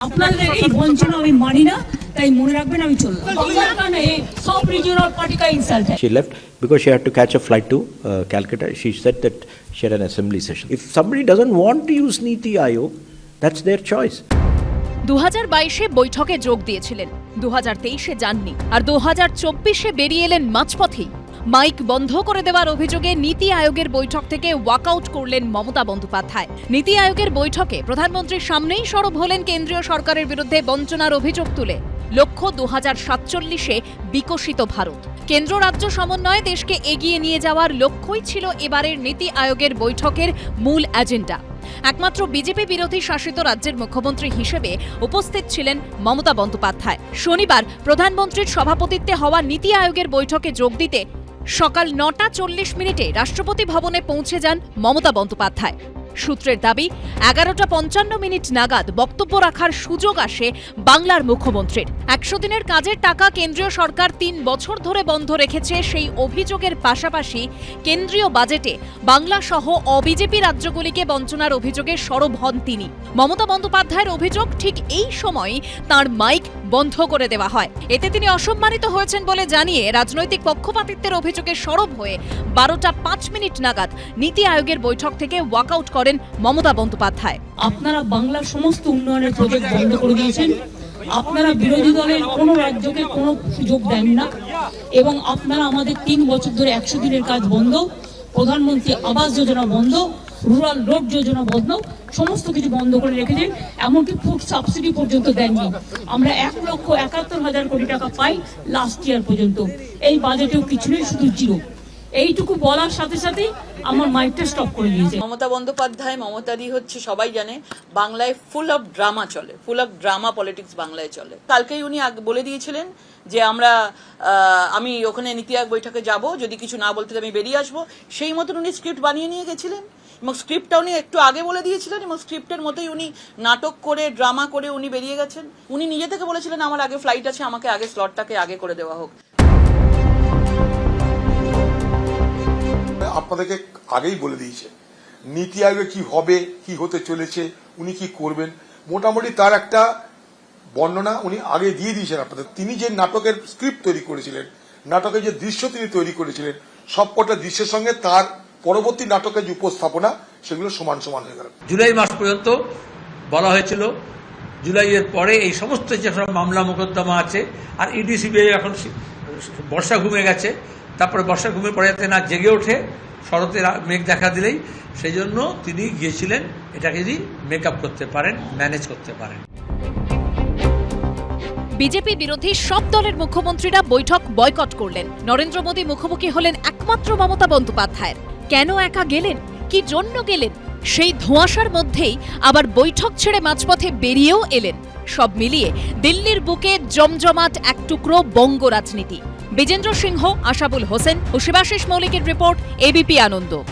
আপনাদের এই বঞ্চনা আমি মানি না তাই মনে রাখবেন আমি চললাম She left because she had to catch a flight to uh, Calcutta. She said that she had an assembly session. If somebody doesn't want to use Niti Aayog, that's their choice. 2022 এ বৈঠকে যোগ দিয়েছিলেন 2023 এ তেইশে যাননি আর 2024 এ বেরিয়ে এলেন মাঝপথেই mic বন্ধ করে দেওয়ার অভিযোগে নীতি আয়োগের বৈঠক থেকে ওয়াকআউট করলেন মমতা বন্দ্যোপাধ্যায়। নীতি আয়োগের বৈঠকে প্রধানমন্ত্রীর সামনেই সরব হলেন কেন্দ্রীয় সরকারের বিরুদ্ধে বঞ্চনার অভিযোগ তুলে। লক্ষ্য দু সাতচল্লিশে বিকশিত ভারত। কেন্দ্র রাজ্য সমন্বয়ে দেশকে এগিয়ে নিয়ে যাওয়ার লক্ষ্যই ছিল এবারের নীতি আয়োগের বৈঠকের মূল এজেন্ডা। একমাত্র বিজেপি বিরোধী শাসিত রাজ্যের মুখ্যমন্ত্রী হিসেবে উপস্থিত ছিলেন মমতা বন্দ্যোপাধ্যায়। শনিবার প্রধানমন্ত্রীর সভাপতিত্বে হওয়া নীতি আয়োগের বৈঠকে যোগ দিতে সকাল নটা চল্লিশ মিনিটে রাষ্ট্রপতি ভবনে পৌঁছে যান মমতা বন্দ্যোপাধ্যায়। সূত্রের দাবি, এগারোটা পঞ্চান্ন মিনিট নাগাদ বক্তব্য রাখার সুযোগ আসে বাংলার মুখ্যমন্ত্রীর। একশো দিনের কাজের টাকা কেন্দ্রীয় সরকার তিন বছর ধরে বন্ধ রেখেছে সেই অভিযোগের পাশাপাশি কেন্দ্রীয় বাজেটে বাংলা সহ অবিজেপি রাজ্যগুলিকে বঞ্চনার অভিযোগে সরব হন তিনি। মমতা বন্দ্যোপাধ্যায়ের অভিযোগ ঠিক এই সময়ই তার মাইক বন্ধ করে দেওয়া হয়। এতে তিনি অসম্মানিত হয়েছেন বলে জানিয়ে রাজনৈতিক পক্ষপাতিত্বের অভিযোগে সরব হয়ে বারোটা পাঁচ মিনিট নাগাদ নীতি আয়োগের বৈঠক থেকে ওয়াকআউট করেন মমতা বন্দ্যোপাধ্যায়। আপনারা বাংলার সমস্ত উন্নয়নের প্রজেক্ট বন্ধ করে দিয়েছেন। আপনারা বিরোধী দলের কোনো রাজ্যকে কোনো সুযোগ দেন না। এবং আপনারা আমাদের তিন বছর ধরে একশো দিনের কাজ বন্ধ। প্রধানমন্ত্রী আবাস যোজনা বন্ধ, রুরাল রোড যোজনা বন্ধ, সমস্ত কিছু বন্ধ করে রেখেছেন। এমনকি ফুড সাবসিডি পর্যন্ত দেননি। আমরা এক লক্ষ একাত্তর হাজার কোটি টাকা পাই লাস্ট ইয়ার পর্যন্ত। এই বাজেটেও কিছু নেই, শুধু জিরো এইটুকু বলার সাথে সাথে আমার মাইকটা স্টপ করে দিয়েছে। মমতা বন্দ্যোপাধ্যায়, মমতাদি হচ্ছে সবাই জানে, বাংলায় ফুল অফ ড্রামা চলে ফুল অফ ড্রামা পলিটিক্স বাংলায় চলে। কালকেই উনি বলে দিয়েছিলেন যে আমরা আমি ওখানে নীতি আয়োগ বৈঠকে যাব, যদি কিছু না বলতে আমি বেরিয়ে আসব। সেই মতন উনি স্ক্রিপ্ট বানিয়ে নিয়ে গেছিলেন এবং স্ক্রিপ্টটা উনি একটু আগে বলে দিয়েছিলেন এবং স্ক্রিপ্টের মতোই উনি নাটক করে ড্রামা করে উনি বেরিয়ে গেছেন। উনি নিজে থেকে বলেছিলেন, আমার আগে ফ্লাইট আছে, আমাকে আগে স্লটটাকে আগে করে দেওয়া হোক। আপনাদেরকে আগেই বলে দিয়েছে। নীতি আয়োগে কি হবে, কি হতে চলেছে, উনি কি করবেন? মোটামুটি তার একটা বর্ণনা উনি আগে দিয়ে দিয়েছেন আপনাদের। তিনি যে নাটকের স্ক্রিপ্ট তৈরি করেছিলেন, নাটকের যে দৃশ্য তিনি তৈরি করেছিলেন, সবকটা দৃশ্যের সঙ্গে তার পরবর্তী নাটকের যে উপস্থাপনা, সেগুলো সমান সমান হয়ে গেল। জুলাই মাস পর্যন্ত বলা হয়েছিল, জুলাইয়ের পরে এই সমস্ত যে সব মামলা মোকদ্দমা আছে, আর ইডিসিবিআই এখন শি- বর্ষা ঘুমে গেছে। তারপরে বর্ষা ঘুমের পরে যাতে না জেগে ওঠে। শরতের মেঘ দেখা দিলেই। সেই জন্য তিনি গিয়েছিলেন, এটাকে যদি মেক করতে পারেন, ম্যানেজ করতে পারেন। বিজেপি বিরোধী সব দলের মুখ্যমন্ত্রীরা বৈঠক বয়কট করলেন। নরেন্দ্র মোদী মুখোমুখি হলেন একমাত্র মমতা বন্দ্যোপাধ্যায়ের। কেন একা গেলেন? কি জন্য গেলেন? সেই ধোঁয়াশার মধ্যেই আবার বৈঠক ছেড়ে মাঝপথে বেরিয়েও এলেন। সব মিলিয়ে দিল্লির বুকে জমজমাট এক টুকরো বঙ্গ রাজনীতি। বিজেন্দ্র সিংহ, আশাবুল হোসেন ও শিবাশিস মৌলিকের রিপোর্ট এবিপি আনন্দ।